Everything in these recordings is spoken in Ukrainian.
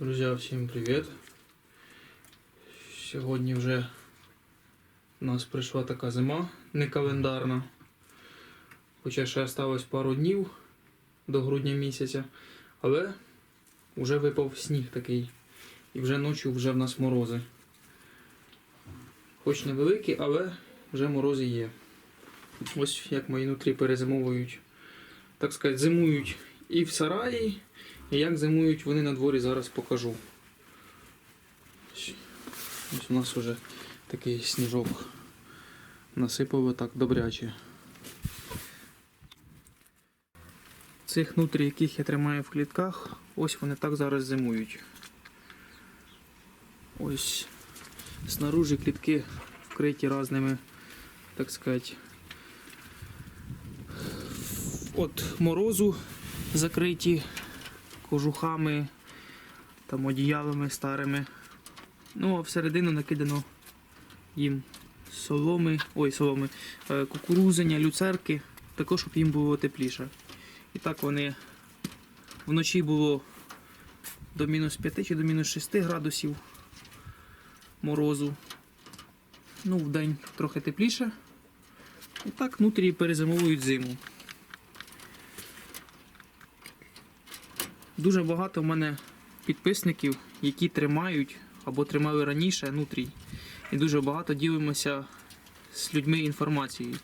Друзі, всім привіт! Сьогодні вже у нас прийшла така зима, не календарна. Хоча ще осталось пару днів до грудня місяця, але вже випав сніг такий. І вже ночі вже в нас морози. Хоч невеликі, але вже морози є. Ось як мої нутрі перезимовують, так сказати, зимують і в сараї, як зимують вони на дворі, зараз покажу. Ось у нас вже такий сніжок насипав так добряче. Цих нутрій, яких я тримаю в клітках, ось вони так зараз зимують. Ось снаружи клітки вкриті різними, так сказати, от морозу закриті кожухами, там одіялами старими. Ну, а всередину накидано їм соломи, ой, соломи, е, кукурузення, люцерки, також, щоб їм було тепліше. І так вони вночі було до мінус 5 чи до мінус 6 градусів морозу. Ну, в трохи тепліше. І так внутрі перезимовують зиму. Дуже багато в мене підписників, які тримають або тримали раніше нутрій. І дуже багато ділимося з людьми інформацією.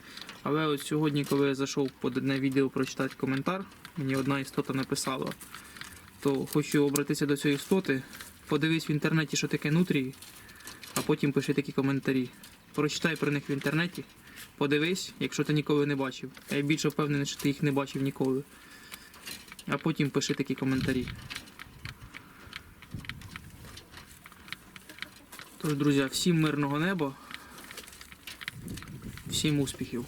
Але от сьогодні, коли я зайшов під одне відео прочитати коментар, мені одна істота написала, то хочу обратитися до цієї істоти, подивись в інтернеті, що таке нутрії, а потім пиши такі коментарі. Прочитай про них в інтернеті, подивись, якщо ти ніколи не бачив. Я більше впевнений, що ти їх не бачив ніколи. А потім пиши такі коментарі. Тож, друзі, всім мирного неба, всім успіхів.